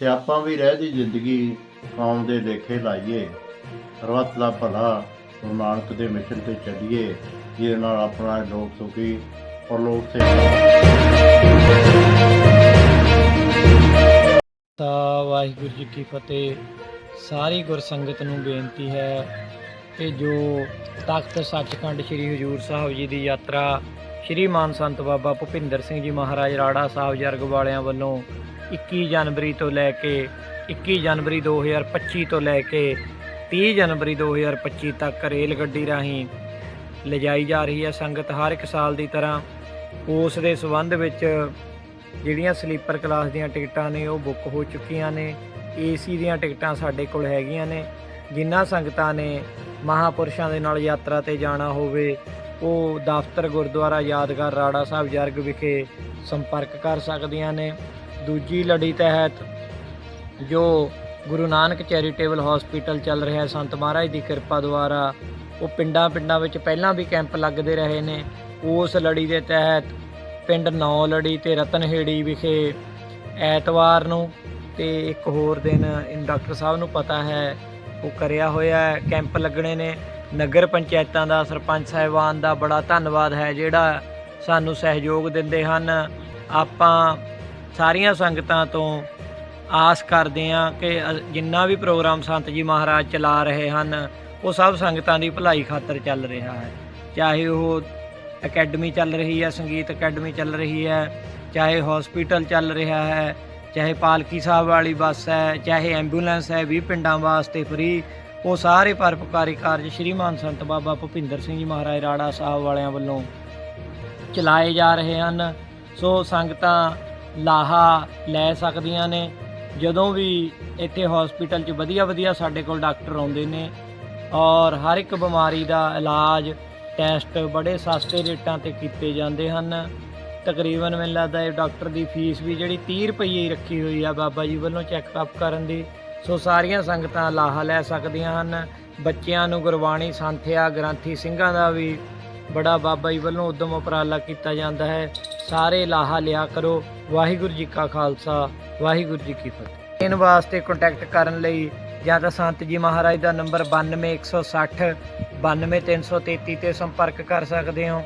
ਤੇ ਆਪਾਂ ਵੀ ਰਹਿ ਦੀ ਜ਼ਿੰਦਗੀ ਕੌਮ ਦੇ ਲੇਖੇ ਲਾਈਏ। ਸਰਬੱਤ ਦਾ ਭਲਾ, ਗੁਰੂ ਨਾਨਕ ਦੇ ਮਿਸ਼ਨ ਤੇ ਚੱਲੀਏ, ਜਿਹਦੇ ਨਾਲ ਆਪਣਾ ਲੋਕ ਸੁਖੀ ਔਰ ਲੋਕ ਸੇਵਾ ਤਾਂ ਵਾਹਿਗੁਰੂ ਜੀ ਕੀ ਫਤਿਹ। ਸਾਰੀ ਗੁਰਸੰਗਤ ਨੂੰ ਬੇਨਤੀ ਹੈ ਕਿ ਜੋ ਤਖਤ ਸੱਚਖੰਡ ਸ੍ਰੀ ਹਜੂਰ ਸਾਹਿਬ ਜੀ ਦੀ ਯਾਤਰਾ ਸ੍ਰੀ ਮਾਨ ਸੰਤ ਬਾਬਾ ਭੁਪਿੰਦਰ ਸਿੰਘ ਜੀ ਮਹਾਰਾਜ ਰਾੜਾ ਸਾਹਿਬ ਜਰਗ ਵਾਲਿਆਂ ਵੱਲੋਂ 21 ਜਨਵਰੀ ਤੋਂ ਲੈ ਕੇ 21 ਜਨਵਰੀ 2025 ਤੋਂ ਲੈ ਕੇ 30 ਜਨਵਰੀ 2025 ਤੱਕ ਰੇਲ ਗੱਡੀ ਰਾਹੀਂ ਲਿਜਾਈ ਜਾ ਰਹੀ ਹੈ। ਸੰਗਤ ਹਰ ਇੱਕ ਸਾਲ ਦੀ ਤਰ੍ਹਾਂ ਉਸ ਦੇ ਸਬੰਧ ਵਿੱਚ ਜਿਹੜੀਆਂ ਸਲੀਪਰ ਕਲਾਸ ਦੀਆਂ ਟਿਕਟਾਂ ਨੇ, ਉਹ ਬੁੱਕ ਹੋ ਚੁੱਕੀਆਂ ਨੇ। ਏਸੀ ਦੀਆਂ ਟਿਕਟਾਂ ਸਾਡੇ ਕੋਲ ਹੈਗੀਆਂ ਨੇ। ਜਿਨ੍ਹਾਂ ਸੰਗਤਾਂ ਨੇ ਮਹਾਪੁਰਸ਼ਾਂ ਦੇ ਨਾਲ ਯਾਤਰਾ ਤੇ ਜਾਣਾ ਹੋਵੇ, ਉਹ ਦਫ਼ਤਰ ਗੁਰਦੁਆਰਾ ਯਾਦਗਾਰ ਰਾੜਾ ਸਾਹਿਬ ਜਰਗ ਵਿਖੇ ਸੰਪਰਕ ਕਰ ਸਕਦੀਆਂ ਨੇ। ਦੂਜੀ ਲੜੀ ਤਹਿਤ ਜੋ ਗੁਰੂ ਨਾਨਕ ਚੈਰੀਟੇਬਲ ਹਸਪੀਟਲ ਚੱਲ ਰਿਹਾ ਹੈ, ਸੰਤ ਮਹਾਰਾਜ ਦੀ ਕਿਰਪਾ ਦੁਆਰਾ, ਉਹ ਪਿੰਡਾਂ ਪਿੰਡਾਂ ਵਿੱਚ ਪਹਿਲਾਂ ਵੀ ਕੈਂਪ ਲੱਗਦੇ ਰਹੇ ਨੇ। ਉਸ ਲੜੀ ਦੇ ਤਹਿਤ ਪਿੰਡ ਨੌ ਲੜੀ ਤੇ ਰਤਨਹੇੜੀ ਵਿਖੇ ਐਤਵਾਰ ਨੂੰ ਤੇ ਇੱਕ ਹੋਰ ਦਿਨ ਇਨ ਡਾਕਟਰ ਸਾਹਿਬ ਨੂੰ ਪਤਾ ਹੈ, ਉਹ ਕਰਿਆ ਹੋਇਆ ਕੈਂਪ ਲੱਗਣੇ ਨੇ। ਨਗਰ ਪੰਚਾਇਤਾਂ ਦਾ ਸਰਪੰਚ ਸਾਹਿਬਾਨ ਦਾ ਬੜਾ ਧੰਨਵਾਦ ਹੈ, ਜਿਹੜਾ ਸਾਨੂੰ ਸਹਿਯੋਗ ਦਿੰਦੇ ਹਨ। ਆਪਾਂ ਸਾਰੀਆਂ ਸੰਗਤਾਂ ਤੋਂ ਆਸ ਕਰਦੇ ਹਾਂ ਕਿ ਜਿੰਨਾ ਵੀ ਪ੍ਰੋਗਰਾਮ ਸੰਤ ਜੀ ਮਹਾਰਾਜ ਚਲਾ ਰਹੇ ਹਨ, ਉਹ ਸਭ ਸੰਗਤਾਂ ਦੀ ਭਲਾਈ ਖਾਤਰ ਚੱਲ ਰਿਹਾ ਹੈ। ਚਾਹੇ ਉਹ ਅਕੈਡਮੀ ਚੱਲ ਰਹੀ ਹੈ, ਸੰਗੀਤ ਅਕੈਡਮੀ ਚੱਲ ਰਹੀ ਹੈ, ਚਾਹੇ ਹਸਪੀਟਲ ਚੱਲ ਰਿਹਾ ਹੈ, ਚਾਹੇ ਪਾਲਕੀ ਸਾਹਿਬ ਵਾਲੀ ਬੱਸ ਹੈ, ਚਾਹੇ ਐਂਬੂਲੈਂਸ ਹੈ, ਵੀ ਪਿੰਡਾਂ ਵਾਸਤੇ ਫ੍ਰੀ ਉਹ ਸਾਰੇ ਪਰਪਕਾਰੀ ਕਾਰਜ ਸ਼੍ਰੀਮਾਨ ਸੰਤ ਬਾਬਾ ਭੁਪਿੰਦਰ ਸਿੰਘ ਜੀ ਮਹਾਰਾਜ ਰਾੜਾ ਸਾਹਿਬ ਵਾਲਿਆਂ ਵੱਲੋਂ ਚਲਾਏ ਜਾ ਰਹੇ ਹਨ। ਸੋ ਸੰਗਤਾਂ ਲਾਹਾ ਲੈ ਸਕਦੀਆਂ ਨੇ। ਜਦੋਂ ਵੀ ਇੱਥੇ ਹਸਪੀਟਲ 'ਚ ਵਧੀਆ ਵਧੀਆ ਸਾਡੇ ਕੋਲ ਡਾਕਟਰ ਆਉਂਦੇ ਨੇ ਔਰ ਹਰ ਇੱਕ ਬਿਮਾਰੀ ਦਾ ਇਲਾਜ ਟੈਸਟ ਬੜੇ ਸਸਤੇ ਰੇਟਾਂ ਤੇ ਕੀਤੇ ਜਾਂਦੇ ਹਨ। ਤਕਰੀਬਨ ਮੈਨੂੰ ਲੱਗਦਾ ਇਹ ਡਾਕਟਰ ਦੀ ਫੀਸ ਵੀ ਜਿਹੜੀ 30 ਰੁਪਏ ਰੱਖੀ ਹੋਈ ਆ ਬਾਬਾ ਜੀ ਵੱਲੋਂ ਚੈੱਕਅਪ ਕਰਨ ਦੀ। ਸੋ ਸਾਰੀਆਂ ਸੰਗਤਾਂ ਲਾਹਾ ਲੈ ਸਕਦੀਆਂ ਹਨ। ਬੱਚਿਆਂ ਨੂੰ ਗੁਰਬਾਣੀ ਸੰਥਿਆ ਗ੍ਰੰਥੀ ਸਿੰਘਾਂ ਦਾ ਵੀ ਬੜਾ ਬਾਬਾ ਜੀ ਵੱਲੋਂ ਉਦਮ ਉਪਰਾਲਾ ਕੀਤਾ ਜਾਂਦਾ ਹੈ। ਸਾਰੇ ਲਾਹਾ ਲਿਆ ਕਰੋ। ਵਾਹਿਗੁਰੂ ਜੀ ਕਾ ਖਾਲਸਾ, ਵਾਹਿਗੁਰੂ ਜੀ ਕੀ ਫਤਿਹ। ਇਨ ਵਾਸਤੇ ਕੰਟੈਕਟ ਕਰਨ ਲਈ ਜਾਂ ਤਾਂ ਸੰਤ ਜੀ ਮਹਾਰਾਜ ਦਾ ਨੰਬਰ 92160 92333 ਤੇ ਸੰਪਰਕ ਕਰ ਸਕਦੇ ਹੋ।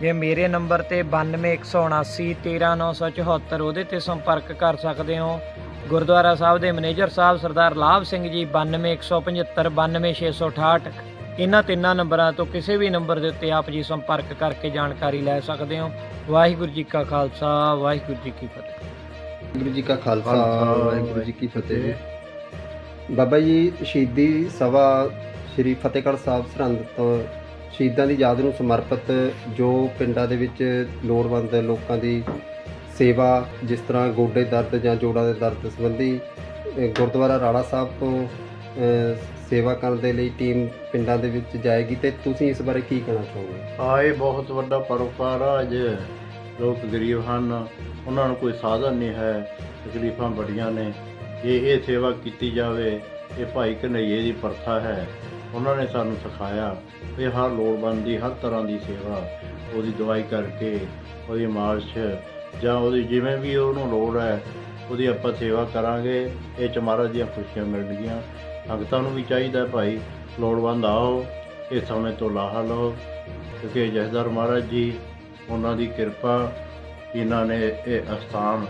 ਜੇ ਮੇਰੇ ਨੰਬਰ ਤੇ 92179 13974 ਉਹਦੇ ਤੇ ਸੰਪਰਕ ਕਰ ਸਕਦੇ ਹੋ। ਗੁਰਦੁਆਰਾ ਸਾਹਿਬ ਦੇ ਮੈਨੇਜਰ ਸਾਹਿਬ ਸਰਦਾਰ ਲਾਭ ਸਿੰਘ ਜੀ 92175 92668 ਇਹਨਾਂ ਤਿੰਨਾਂ ਨੰਬਰਾਂ ਤੋਂ ਕਿਸੇ ਵੀ ਨੰਬਰ ਦੇ ਉੱਤੇ ਆਪ ਜੀ ਸੰਪਰਕ ਕਰਕੇ ਜਾਣਕਾਰੀ ਲੈ ਸਕਦੇ ਹੋ। ਵਾਹਿਗੁਰੂ ਜੀ ਕਾ ਖਾਲਸਾ ਵਾਹਿਗੁਰੂ ਜੀ ਕੀ ਫਤਿਹ। ਵਾਹਿਗੁਰੂ ਜੀ ਕਾ ਖਾਲਸਾ ਵਾਹਿਗੁਰੂ ਜੀ ਕੀ ਫਤਿਹ। ਬਾਬਾ ਜੀ ਸ਼ਹੀਦੀ ਸਭਾ ਸ੍ਰੀ ਫਤਿਹਗੜ੍ਹ ਸਾਹਿਬ ਸਰਹੰਦ ਤੋਂ ਸ਼ਹੀਦਾਂ ਦੀ ਯਾਦ ਨੂੰ ਸਮਰਪਿਤ ਜੋ ਪਿੰਡਾਂ ਦੇ ਵਿੱਚ ਲੋੜਵੰਦ ਲੋਕਾਂ ਦੀ ਸੇਵਾ ਜਿਸ ਤਰ੍ਹਾਂ ਗੋਡੇ ਦਰਦ ਜਾਂ ਜੋੜਾਂ ਦੇ ਦਰਦ ਸੰਬੰਧੀ ਗੁਰਦੁਆਰਾ ਰਾੜਾ ਸਾਹਿਬ ਤੋਂ ਸੇਵਾ ਕਰਨ ਦੇ ਲਈ ਟੀਮ ਪਿੰਡਾਂ ਦੇ ਵਿੱਚ ਜਾਏਗੀ ਤੇ ਤੁਸੀਂ ਇਸ ਬਾਰੇ ਕੀ ਕਹਿਣਾ ਚਾਹੋਗੇ? ਆਏ ਬਹੁਤ ਵੱਡਾ ਪਰਉਪਕਾਰ ਆ, ਅੱਜ ਲੋਕ ਗਰੀਬ ਹਨ, ਉਹਨਾਂ ਨੂੰ ਕੋਈ ਸਾਧਨ ਨਹੀਂ ਹੈ, ਤਕਲੀਫਾਂ ਬੜੀਆਂ ਨੇ। ਇਹ ਇਹ ਸੇਵਾ ਕੀਤੀ ਜਾਵੇ, ਇਹ ਭਾਈ ਕਨਈਏ ਦੀ ਪ੍ਰਥਾ ਹੈ, ਉਹਨਾਂ ਨੇ ਸਾਨੂੰ ਸਿਖਾਇਆ। ਵੀ ਹਰ ਲੋੜਵੰਦ ਦੀ ਹਰ ਤਰ੍ਹਾਂ ਦੀ ਸੇਵਾ, ਉਹਦੀ ਦਵਾਈ ਕਰਕੇ, ਉਹਦੀ ਮਾਲਸ਼, ਜਾਂ ਉਹਦੀ ਜਿਵੇਂ ਵੀ ਉਹਨੂੰ ਲੋੜ ਹੈ, ਉਹਦੀ ਆਪਾਂ ਸੇਵਾ ਕਰਾਂਗੇ, ਇਹ ਚ ਮਹਾਰਾਜ ਦੀਆਂ ਖੁਸ਼ੀਆਂ ਮਿਲਣਗੀਆਂ। ਸੰਗਤਾਂ ਨੂੰ ਵੀ ਚਾਹੀਦਾ ਭਾਈ, ਲੋੜਵੰਦ ਆਓ ਇਹ ਸਮੇਂ ਤੋਂ ਲਾਹਾ ਲਓ। ਕਿਉਂਕਿ ਜਹਦਰ ਮਹਾਰਾਜ ਜੀ, ਉਹਨਾਂ ਦੀ ਕਿਰਪਾ, ਇਹਨਾਂ ਨੇ ਇਹ ਅਸਥਾਨ,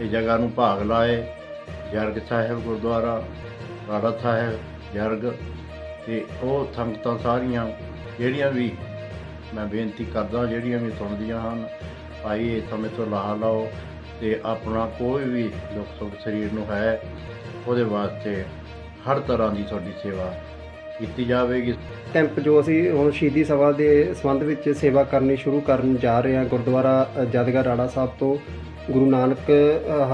ਇਹ ਜਗ੍ਹਾ ਨੂੰ ਭਾਗ ਲਾਏ। ਜਰਗ ਸਾਹਿਬ ਗੁਰਦੁਆਰਾ ਰਾੜਾ ਸਾਹਿਬ, ਜਰਗ, ਤੇ ਉਹ ਸੰਗਤਾਂ ਸਾਰੀਆਂ, ਜਿਹੜੀਆਂ ਵੀ ਮੈਂ ਬੇਨਤੀ ਕਰਦਾ, ਜਿਹੜੀਆਂ ਵੀ ਸੁਣਦੀਆਂ ਹਨ, ਭਾਈ ਇਹ ਸਮੇਂ ਤੋਂ ਲਾਹਾ ਲਓ। ਤੇ ਆਪਣਾ ਕੋਈ ਵੀ ਦੁੱਖ ਸੁੱਖ ਸਰੀਰ ਨੂੰ ਹੈ, ਉਹਦੇ ਵਾਸਤੇ ਹਰ ਤਰ੍ਹਾਂ ਦੀ ਤੁਹਾਡੀ ਸੇਵਾ ਕੀਤੀ ਜਾਵੇਗੀ। ਕੈਂਪ ਜੋ ਅਸੀਂ ਹੁਣ ਸ਼ਹੀਦੀ ਸਭਾ ਦੇ ਸੰਬੰਧ ਵਿੱਚ ਸੇਵਾ ਕਰਨੀ ਸ਼ੁਰੂ ਕਰਨ ਜਾ ਰਹੇ ਹਾਂ ਗੁਰਦੁਆਰਾ ਜਦਗਾਰ ਰਾੜਾ ਸਾਹਿਬ ਤੋਂ ਗੁਰੂ ਨਾਨਕ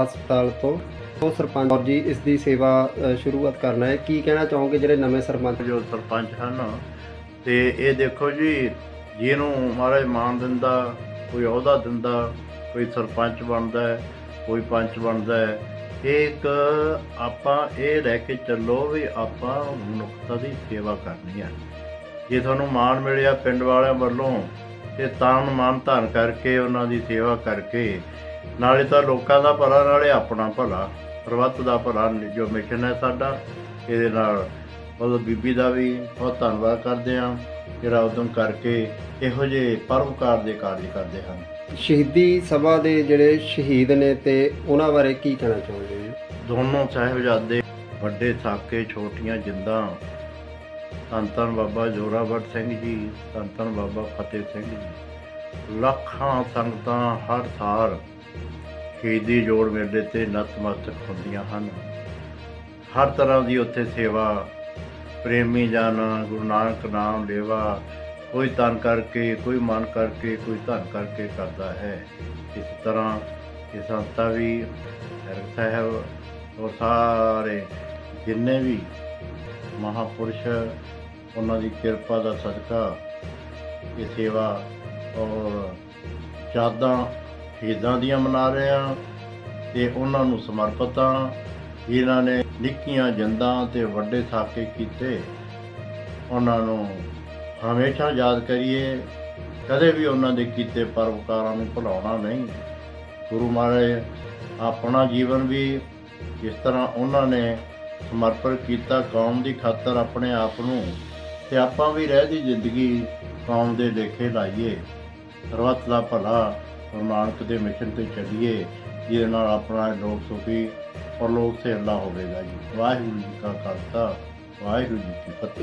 ਹਸਪਤਾਲ ਤੋਂ। ਉਹ ਸਰਪੰਚ ਜੀ ਇਸ ਦੀ ਸੇਵਾ ਸ਼ੁਰੂਆਤ ਕਰਨਾ ਹੈ। ਕੀ ਕਹਿਣਾ ਚਾਹੋਗੇ ਜਿਹੜੇ ਨਵੇਂ ਸਰਪੰਚ? ਜੋ ਸਰਪੰਚ ਹਨ ਤੇ ਇਹ ਦੇਖੋ ਜੀ ਜਿਹਨੂੰ ਮਹਾਰਾਜ ਮਾਨ ਦਿੰਦਾ ਕੋਈ ਅਹੁਦਾ ਦਿੰਦਾ ਕੋਈ ਸਰਪੰਚ ਬਣਦਾ ਹੈ ਕੋਈ ਪੰਚ ਬਣਦਾ ਹੈ ਇੱਕ ਆਪਾਂ ਇਹ ਲੈ ਕੇ ਚੱਲੋ ਵੀ ਆਪਾਂ ਮਨੁੱਖਤਾ ਦੀ ਸੇਵਾ ਕਰਨੀ ਹੈ ਜੇ ਤੁਹਾਨੂੰ ਮਾਣ ਮਿਲਿਆ ਪਿੰਡ ਵਾਲਿਆਂ ਵੱਲੋਂ, ਤੇ ਤਾਨ ਮਾਨ ਧਾਰਨ ਕਰਕੇ ਉਹਨਾਂ ਦੀ ਸੇਵਾ ਕਰਕੇ, ਨਾਲੇ ਤਾਂ ਲੋਕਾਂ ਦਾ ਭਲਾ, ਨਾਲੇ ਆਪਣਾ ਭਲਾ ਸਰਬੱਤ ਦਾ ਭਲਾ ਜੋ ਮਿਸ਼ਨ ਹੈ ਸਾਡਾ, ਇਹਦੇ ਨਾਲ ਉਹ ਬੀਬੀ ਦਾ ਵੀ ਬਹੁਤ ਧੰਨਵਾਦ ਕਰਦੇ ਹਾਂ। ਜਿਹੜਾ ਉਦਮ ਕਰਕੇ ਇਹੋ ਜਿਹੇ ਪਰਉਪਕਾਰ ਦੇ ਕਾਰਜ ਕਰਦੇ ਹਨ। ਸ਼ਹੀਦੀ ਸਭਾ ਦੇ ਜਿਹੜੇ ਸ਼ਹੀਦ ਨੇ ਤੇ ਉਹਨਾਂ ਬਾਰੇ ਕੀ ਕਹਿਣਾ ਚਾਹੁੰਦੇ ਜੀ ਦੋਨੋਂ ਸਾਹਿਬਜ਼ਾਦੇ ਵੱਡੇ ਸਾਕੇ ਛੋਟੀਆਂ ਜਿੰਦਾਂ ਧੰਨ ਧੰਨ ਬਾਬਾ ਜੋਰਾਵਰ ਸਿੰਘ ਜੀ ਧੰਨ ਧੰਨ ਬਾਬਾ ਫਤਿਹ ਸਿੰਘ ਜੀ। ਲੱਖਾਂ ਸੰਗਤਾਂ ਹਰ ਸਾਲ ਸ਼ਹੀਦੀ ਜੋੜ ਮੇਲੇ ਤੇ ਨਤਮਸਤਕ ਹੁੰਦੀਆਂ ਹਨ। ਹਰ ਤਰ੍ਹਾਂ ਦੀ ਉੱਥੇ ਸੇਵਾ ਪ੍ਰੇਮੀ ਜਨ, ਗੁਰੂ ਨਾਨਕ ਨਾਮ ਲੇਵਾ। ਕੋਈ ਤਨ ਕਰਕੇ, ਕੋਈ ਮਨ ਕਰਕੇ, ਕੋਈ ਧਨ ਕਰਕੇ ਕਰਦਾ ਹੈ। ਇਸ ਤਰ੍ਹਾਂ ਇਹ ਸੰਸਥਾ ਵੀ ਸਾਹਿਬ ਔਰ ਸਾਰੇ ਜਿੰਨੇ ਵੀ ਮਹਾਪੁਰਸ਼, ਉਹਨਾਂ ਦੀ ਕਿਰਪਾ ਦਾ ਸਦਕਾ, ਇਹ ਸੇਵਾ ਔਰ ਯਾਦਾਂ ਸ਼ਹੀਦਾਂ ਦੀਆਂ ਮਨਾ ਰਹੇ ਹਾਂ ਤੇ ਉਹਨਾਂ ਨੂੰ ਸਮਰਪਿਤ ਹਾਂ। ਇਹਨਾਂ ਨੇ ਨਿੱਕੀਆਂ ਜੰਦਾਂ ਤੇ ਵੱਡੇ ਸਾਕੇ ਕੀਤੇ। ਉਹਨਾਂ ਨੂੰ ਹਮੇਸ਼ਾ ਯਾਦ ਕਰੀਏ, ਕਦੇ ਵੀ ਉਹਨਾਂ ਦੇ ਕੀਤੇ ਪਰਉਪਕਾਰਾਂ ਨੂੰ ਭੁਲਾਉਣਾ ਨਹੀਂ। ਗੁਰੂ ਮਹਾਰਾਜ, ਆਪਣਾ ਜੀਵਨ ਵੀ ਜਿਸ ਤਰ੍ਹਾਂ ਉਹਨਾਂ ਨੇ ਸਮਰਪਿਤ ਕੀਤਾ ਕੌਮ ਦੀ ਖਾਤਰ ਆਪਣੇ ਆਪ ਨੂੰ ਤੇ ਆਪਾਂ ਵੀ ਰਹਿ ਦੀ ਜ਼ਿੰਦਗੀ ਕੌਮ ਦੇ ਲੇਖੇ ਲਾਈਏ। ਸਰਬੱਤ ਦਾ ਭਲਾ ਗੁਰੂ ਨਾਨਕ ਦੇ ਮਿਸ਼ਨ ਤੇ ਚੱਲੀਏ, ਜਿਹਦੇ ਨਾਲ ਆਪਣਾ ਲੋਕ ਸੁਖੀ ਔਰ ਲੋਕ ਸੇਵਲਾ ਹੋਵੇਗਾ ਜੀ। ਵਾਹਿਗੁਰੂ ਜੀ ਕਾ ਖਾਲਸਾ ਵਾਹਿਗੁਰੂ ਜੀ ਕੀ ਫਤਿਹ।